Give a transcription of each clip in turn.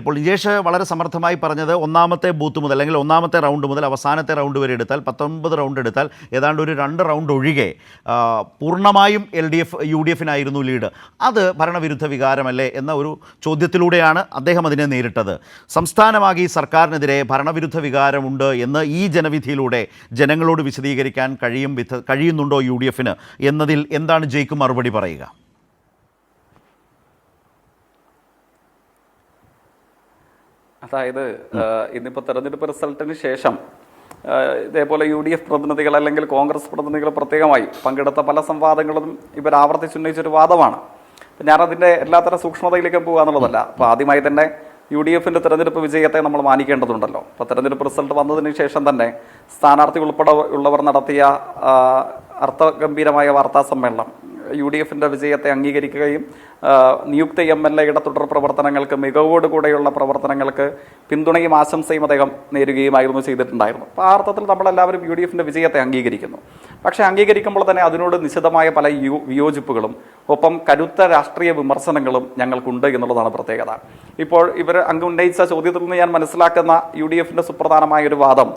ഇപ്പോൾ ഇജേഷ് വളരെ സമർത്ഥമായി പറഞ്ഞത് ഒന്നാമത്തെ ബൂത്ത് മുതൽ അല്ലെങ്കിൽ ഒന്നാമത്തെ റൗണ്ട് മുതൽ അവസാനത്തെ റൗണ്ട് വരെ എടുത്താൽ പത്തൊമ്പത് റൗണ്ട് എടുത്താൽ ഏതാണ്ട് ഒരു രണ്ട് റൗണ്ട് ഒഴികെ പൂർണമായും L D F U D എഫിനായിരുന്നു lead. അത് ഭരണവിരുദ്ധ വികാരമല്ലേ എന്ന ഒരു ചോദ്യത്തിലൂടെയാണ് അദ്ദേഹം അതിനെ നേരിട്ടത്. സംസ്ഥാനമാകെ സർക്കാരിനെതിരെ ഭരണവിരുദ്ധ വികാരമുണ്ട് എന്ന് ഈ ജനവിധിയിലൂടെ ജനങ്ങളോട് വിശദീകരിക്കാൻ കഴിയും വിധ കഴിയുന്നുണ്ടോ യു ഡി എഫിന്? എന്നതിൽ എന്താണ് ജയ്ക്ക് മറുപടി പറയുക? അതായത് ഇന്നിപ്പോൾ ഇന്നിപ്പോ തെരഞ്ഞെടുപ്പ് റിസൾട്ടിന് ശേഷം ഇതേപോലെ യു ഡി എഫ് പ്രതിനിധികൾ അല്ലെങ്കിൽ കോൺഗ്രസ് പ്രതിനിധികൾ പ്രത്യേകമായി പങ്കെടുത്ത പല സംവാദങ്ങളും ഇവർ ആവർത്തിച്ചുന്നയിച്ചൊരു വാദമാണ്. ഞാനതിന്റെ എല്ലാത്തര സൂക്ഷ്മതയിലേക്കും പോകുക എന്നുള്ളതല്ല. അപ്പോൾ ആദ്യമായി തന്നെ യു ഡി എഫിന്റെ തെരഞ്ഞെടുപ്പ് വിജയത്തെ നമ്മൾ മാനിക്കേണ്ടതുണ്ടല്ലോ. അപ്പോൾ തെരഞ്ഞെടുപ്പ് റിസൾട്ട് വന്നതിന് ശേഷം തന്നെ സ്ഥാനാർത്ഥി ഉൾപ്പെടെ ഉള്ളവർ നടത്തിയ അർത്ഥഗംഭീരമായ വാർത്താ സമ്മേളനം യു ഡി എഫിന്റെ വിജയത്തെ അംഗീകരിക്കുകയും നിയുക്ത എം എൽ എയുടെ തുടർ പ്രവർത്തനങ്ങൾക്ക് മികവോടുകൂടെയുള്ള പ്രവർത്തനങ്ങൾക്ക് പിന്തുണയും ആശംസയും അദ്ദേഹം നേരുകയുമായിരുന്നു ചെയ്തിട്ടുണ്ടായിരുന്നു. അപ്പോൾ ആ അർത്ഥത്തിൽ നമ്മളെല്ലാവരും യു ഡി എഫിന്റെ വിജയത്തെ അംഗീകരിക്കുന്നു. പക്ഷേ അംഗീകരിക്കുമ്പോൾ തന്നെ അതിനോട് നിശിതമായ പല വിയോജിപ്പുകളും ഒപ്പം കരുത്ത രാഷ്ട്രീയ വിമർശനങ്ങളും ഞങ്ങൾക്കുണ്ട് എന്നുള്ളതാണ് പ്രത്യേകത. ഇപ്പോൾ ഇവർ അങ്ങ് ഉന്നയിച്ച ചോദ്യത്തിൽ നിന്ന് ഞാൻ മനസ്സിലാക്കുന്ന യു ഡി എഫിന്റെ സുപ്രധാനമായ ഒരു വാദം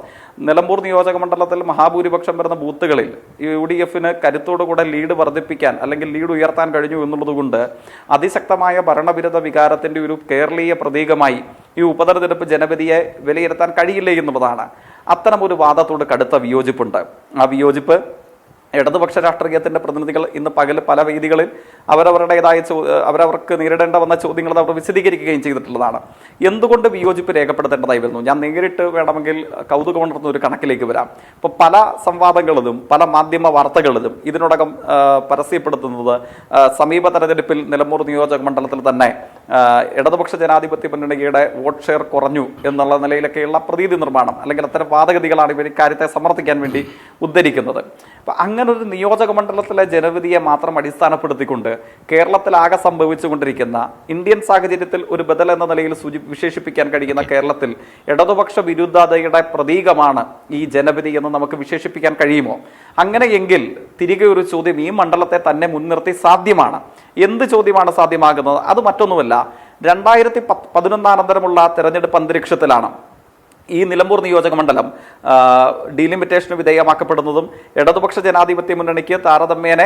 നിലമ്പൂർ നിയോജക മണ്ഡലത്തിൽ മഹാഭൂരിപക്ഷം വരുന്ന ബൂത്തുകളിൽ യു ഡി എഫിന് കരുത്തോടുകൂടെ ലീഡ് വർദ്ധിപ്പിക്കാൻ അല്ലെങ്കിൽ ലീഡ് ഉയർത്താൻ കഴിഞ്ഞു എന്നുള്ളതുകൊണ്ട് അതിശക്തമായ ഭരണവിരുദ്ധ വികാരത്തിന്റെ ഒരു കേരളീയ പ്രതീകമായി ഈ ഉപതെരഞ്ഞെടുപ്പ് ജനവിധിയെ വിലയിരുത്താൻ കഴിയില്ലേ എന്നുള്ളതാണ്. ഒരു വാദത്തോട് കടുത്ത വിയോജിപ്പുണ്ട്. ആ വിയോജിപ്പ് ഇടതുപക്ഷ രാഷ്ട്രീയത്തിന്റെ പ്രതിനിധികൾ ഇന്ന് പകൽ പല വേദികളിൽ അവരവരുടേതായ ചോ അവരവർക്ക് നേരിടേണ്ട വന്ന ചോദ്യങ്ങൾ അവർ വിശദീകരിക്കുകയും ചെയ്തിട്ടുള്ളതാണ്. എന്തുകൊണ്ട് വിയോജിപ്പ് രേഖപ്പെടുത്തേണ്ടതായി വരുന്നു ഞാൻ നേരിട്ട് വേണമെങ്കിൽ കൗതുകമുണർന്ന ഒരു കണക്കിലേക്ക് വരാം. ഇപ്പോൾ പല സംവാദങ്ങളിലും പല മാധ്യമ വാർത്തകളിലും ഇതിനോടകം പരസ്യപ്പെടുത്തുന്നത് സമീപ തെരഞ്ഞെടുപ്പിൽ നിലമ്പൂർ നിയോജക മണ്ഡലത്തിൽ തന്നെ ഇടതുപക്ഷ ജനാധിപത്യ മുന്നണിയുടെ വോട്ട് ഷെയർ കുറഞ്ഞു എന്നുള്ള നിലയിലൊക്കെയുള്ള പ്രതീതി നിർമ്മാണം അല്ലെങ്കിൽ അത്തരം വാദഗതികളാണ് ഇവർ ഇക്കാര്യത്തെ സമർത്ഥിക്കാൻ വേണ്ടി ഉദ്ധരിക്കുന്നത്. അപ്പം അങ്ങനൊരു നിയോജക മണ്ഡലത്തിലെ ജനവിധിയെ മാത്രം അടിസ്ഥാനപ്പെടുത്തിക്കൊണ്ട് കേരളത്തിലാകെ സംഭവിച്ചുകൊണ്ടിരിക്കുന്ന ഇന്ത്യൻ സാഹചര്യത്തിൽ ഒരു ബദൽ എന്ന നിലയിൽ സൂചി വിശേഷിപ്പിക്കാൻ കഴിയുന്ന കേരളത്തിൽ ഇടതുപക്ഷ വിരുദ്ധതയുടെ പ്രതീകമാണ് ഈ ജനവിധി എന്ന് നമുക്ക് വിശേഷിപ്പിക്കാൻ കഴിയുമോ? അങ്ങനെയെങ്കിൽ തിരികെ ഒരു ചോദ്യം ഈ മണ്ഡലത്തെ തന്നെ മുൻനിർത്തി സാധ്യമാണ്. എന്ത് ചോദ്യമാണ് സാധ്യമാകുന്നത്? അത് മറ്റൊന്നുമല്ല. രണ്ടായിരത്തി പതിനൊന്നാനന്തരമുള്ള തെരഞ്ഞെടുപ്പ് അന്തരീക്ഷത്തിലാണ്. ഈ നിലമ്പൂർ നിയോജക മണ്ഡലം ഡീലിമിറ്റേഷന് വിധേയമാക്കപ്പെടുന്നതും ഇടതുപക്ഷ ജനാധിപത്യ മുന്നണിക്ക് താരതമ്യേന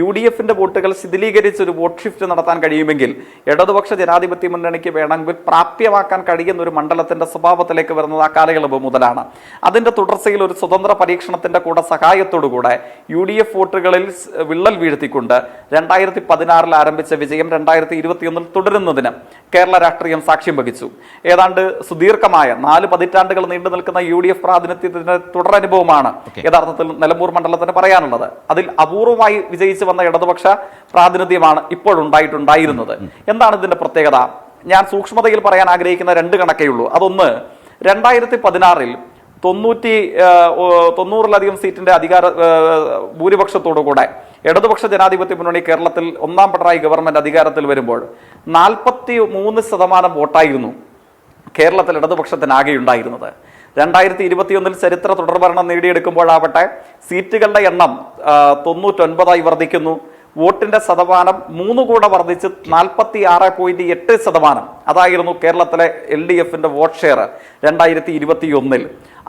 യു ഡി എഫിന്റെ വോട്ടുകൾ ശിഥിലീകരിച്ച് ഒരു വോട്ട് ഷിഫ്റ്റ് നടത്താൻ കഴിയുമെങ്കിൽ ഇടതുപക്ഷ ജനാധിപത്യ മുന്നണിക്ക് വേണമെങ്കിൽ പ്രാപ്യമാക്കാൻ കഴിയുന്ന ഒരു മണ്ഡലത്തിന്റെ സ്വഭാവത്തിലേക്ക് വരുന്നത് ആ കാലയളവ് മുതലാണ്. അതിന്റെ തുടർച്ചയിൽ ഒരു സ്വതന്ത്ര പരീക്ഷണത്തിന്റെ കൂടെ സഹായത്തോടുകൂടെ യു ഡി എഫ് വോട്ടുകളിൽ വിള്ളൽ വീഴ്ത്തിക്കൊണ്ട് രണ്ടായിരത്തി പതിനാറിൽ ആരംഭിച്ച വിജയം രണ്ടായിരത്തി ഇരുപത്തിയൊന്നിൽ തുടരുന്നതിന് കേരള രാഷ്ട്രീയം സാക്ഷ്യം വഹിച്ചു. ഏതാണ്ട് സുദീർഘമായ നാല് പതിറ്റാണ്ടുകൾ നീണ്ടു നിൽക്കുന്ന യു ഡി എഫ് പ്രാതിനിധ്യത്തിന്റെ തുടരനുഭവമാണ് യഥാർത്ഥത്തിൽ നിലമ്പൂർ മണ്ഡലത്തിന് പറയാനുള്ളത്. അതിൽ അപൂർവമായി വിജയിച്ചു വന്ന ഇടതുപക്ഷ പ്രാതിനിധ്യമാണ് ഇപ്പോഴുണ്ടായിട്ടുണ്ടായിരുന്നത്. എന്താണ് ഇതിന്റെ പ്രത്യേകത? ഞാൻ സൂക്ഷ്മതയിൽ പറയാൻ ആഗ്രഹിക്കുന്ന രണ്ട് കണക്കേ ഉള്ളൂ അതൊന്ന് രണ്ടായിരത്തി പതിനാറിൽ തൊണ്ണൂറ്റി തൊണ്ണൂറിലധികം സീറ്റിന്റെ അധികാര ആ, ഭൂരിപക്ഷത്തോടു കൂടെ ഇടതുപക്ഷ ജനാധിപത്യ മുന്നണി കേരളത്തിൽ ഒന്നാം പിണറായി ഗവൺമെന്റ് അധികാരത്തിൽ വരുമ്പോൾ നാൽപ്പത്തി മൂന്ന് ശതമാനം വോട്ടായിരുന്നു. കേരളത്തിൽ ഇടതുപക്ഷത്തിനാകെ ഉണ്ടായിരുന്നത്. രണ്ടായിരത്തി ഇരുപത്തിയൊന്നിൽ ചരിത്ര തുടർഭരണം നേടിയെടുക്കുമ്പോഴാവട്ടെ സീറ്റുകളുടെ എണ്ണം തൊണ്ണൂറ്റൊൻപതായി വർദ്ധിക്കുന്നു. വോട്ടിന്റെ ശതമാനം മൂന്ന് കൂടെ വർദ്ധിച്ച് നാൽപ്പത്തി ആറ് പോയിന്റ് എട്ട് ശതമാനം. അതായിരുന്നു കേരളത്തിലെ എൽ ഡി എഫിന്റെ വോട്ട് ഷെയർ രണ്ടായിരത്തി ഇരുപത്തി ഒന്നിൽ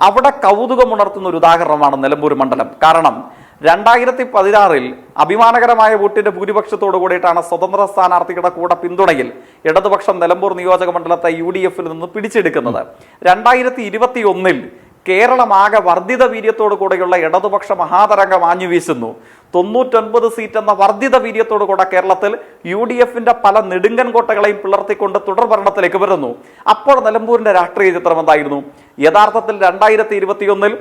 അവിടെ കൗതുകമുണർത്തുന്ന ഒരു ഉദാഹരണമാണ് നിലമ്പൂർ മണ്ഡലം. കാരണം രണ്ടായിരത്തി പതിനാറിൽ അഭിമാനകരമായ വോട്ടിന്റെ ഭൂരിപക്ഷത്തോടു കൂടിയിട്ടാണ് സ്വതന്ത്ര സ്ഥാനാർത്ഥികളുടെ കൂടെ പിന്തുണയിൽ ഇടതുപക്ഷം നിലമ്പൂർ നിയോജക മണ്ഡലത്തെ യു ഡി എഫിൽ നിന്ന് പിടിച്ചെടുക്കുന്നത്. രണ്ടായിരത്തി ഇരുപത്തി ഒന്നിൽ കേരളമാകെ വർദ്ധിത വീര്യത്തോടു കൂടെയുള്ള ഇടതുപക്ഷ മഹാതരംഗം ആഞ്ഞു വീശുന്നു. തൊണ്ണൂറ്റൊൻപത് സീറ്റ് എന്ന വർദ്ധിത വീര്യത്തോടു കൂടെ കേരളത്തിൽ യു ഡി എഫിന്റെ പല നെടുങ്കൻ കോട്ടകളെയും പിളർത്തിക്കൊണ്ട് തുടർ ഭരണത്തിലേക്ക് വരുന്നു. അപ്പോൾ നിലമ്പൂരിന്റെ രാഷ്ട്രീയ ചിത്രം എന്തായിരുന്നു? യഥാർത്ഥത്തിൽ രണ്ടായിരത്തി ഇരുപത്തിയൊന്നിൽ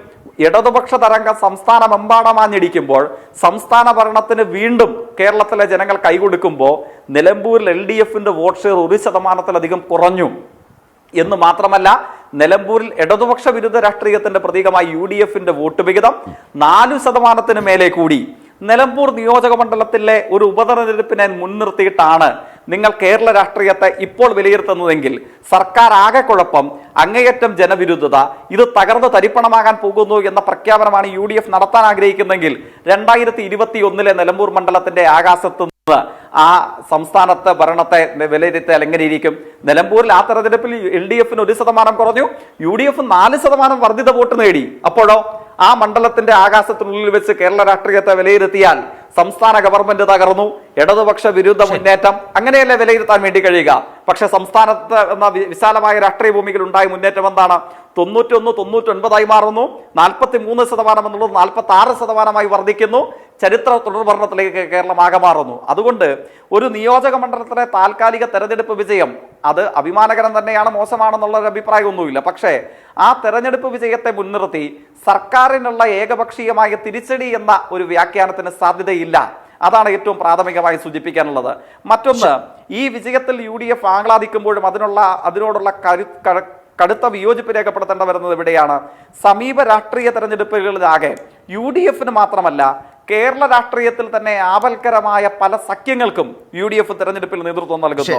ഇടതുപക്ഷ തരംഗം സംസ്ഥാനമെമ്പാടമാഞ്ഞിടിക്കുമ്പോൾ സംസ്ഥാന ഭരണത്തിന് വീണ്ടും കേരളത്തിലെ ജനങ്ങൾ കൈകൊടുക്കുമ്പോൾ നിലമ്പൂരിൽ എൽ ഡി എഫിന്റെ വോട്ട് ഷെയർ ഒരു ശതമാനത്തിലധികം കുറഞ്ഞു. എന്ന് മാത്രമല്ല നിലമ്പൂരിൽ ഇടതുപക്ഷ വിരുദ്ധ രാഷ്ട്രീയത്തിന്റെ പ്രതീകമായി യു ഡി എഫിന്റെ വോട്ട് വിഹിതം നാലു ശതമാനത്തിന് മേലെ കൂടി. നിലമ്പൂർ നിയോജക മണ്ഡലത്തിലെ ഒരു ഉപതെരഞ്ഞെടുപ്പിനെ മുൻനിർത്തിയിട്ടാണ് നിങ്ങൾ കേരള രാഷ്ട്രീയത്തെ ഇപ്പോൾ വിലയിരുത്തുന്നതെങ്കിൽ സർക്കാർ ആകെ കുഴപ്പം അങ്ങേയറ്റം ജനവിരുദ്ധത ഇത് തകർന്ന് തരിപ്പണമാകാൻ പോകുന്നു എന്ന പ്രഖ്യാപനമാണ് യു നടത്താൻ ആഗ്രഹിക്കുന്നതെങ്കിൽ രണ്ടായിരത്തി ഇരുപത്തി ഒന്നിലെ നിലമ്പൂർ മണ്ഡലത്തിന്റെ ആകാശത്ത് ആ സംസ്ഥാനത്തെ ഭരണത്തെ വിലയിരുത്തൽ എങ്ങനെയിരിക്കും നിലമ്പൂരിൽ ആ തെരഞ്ഞെടുപ്പിൽ എൽ ഡി എഫിന് ഒരു ശതമാനം കുറഞ്ഞു. യു ഡി എഫ് നാല് ശതമാനം വർദ്ധിത വോട്ട് നേടി. അപ്പോഴോ ആ മണ്ഡലത്തിന്റെ ആകാശത്തിനുള്ളിൽ വെച്ച് കേരള രാഷ്ട്രീയത്തെ വിലയിരുത്തിയാൽ സംസ്ഥാന ഗവൺമെന്റ് തകർന്നു ഇടതുപക്ഷ വിരുദ്ധ മുന്നേറ്റം അങ്ങനെയല്ലേ വിലയിരുത്താൻ വേണ്ടി കഴിയുക? പക്ഷെ സംസ്ഥാനത്ത് എന്ന വിശാലമായ രാഷ്ട്രീയ ഭൂമിയിൽ ഉണ്ടായ മുന്നേറ്റം എന്താണ്? തൊണ്ണൂറ്റി ഒന്ന് തൊണ്ണൂറ്റി ഒൻപതായി മാറുന്നു. നാൽപ്പത്തി മൂന്ന് ശതമാനം എന്നുള്ളത് നാൽപ്പത്തി ആറ് ശതമാനമായി വർദ്ധിക്കുന്നു. ചരിത്ര തുടർഭരണത്തിലേക്ക് കേരളം ആകെ മാറുന്നു. അതുകൊണ്ട് ഒരു നിയോജക മണ്ഡലത്തിലെ താൽക്കാലിക തെരഞ്ഞെടുപ്പ് വിജയം അത് അഭിമാനകരം തന്നെയാണ് മോശമാണെന്നുള്ള ഒരു അഭിപ്രായമൊന്നുമില്ല. പക്ഷേ ആ തെരഞ്ഞെടുപ്പ് വിജയത്തെ മുൻനിർത്തി സർക്കാരിനുള്ള ഏകപക്ഷീയമായ തിരിച്ചടി എന്ന ഒരു വ്യാഖ്യാനത്തിന് സാധ്യതയില്ല. അതാണ് ഏറ്റവും പ്രാഥമികമായി സൂചിപ്പിക്കാനുള്ളത്. മറ്റൊന്ന് ഈ വിജയത്തിൽ യു ഡി എഫ് ആഹ്ലാദിക്കുമ്പോഴും അതിനുള്ള അതിനോടുള്ള കരു കടുത്ത വിയോജിപ്പ് രേഖപ്പെടുത്തേണ്ട വരുന്നത് എവിടെയാണ്? സമീപ രാഷ്ട്രീയ തെരഞ്ഞെടുപ്പുകളിലാകെ യു ഡി എഫിന് മാത്രമല്ല കേരള രാഷ്ട്രീയത്തിൽ തന്നെ ആപൽക്കരമായ പല സഖ്യങ്ങൾക്കും യു ഡി എഫ് തെരഞ്ഞെടുപ്പിൽ നേതൃത്വം നൽകുന്നു.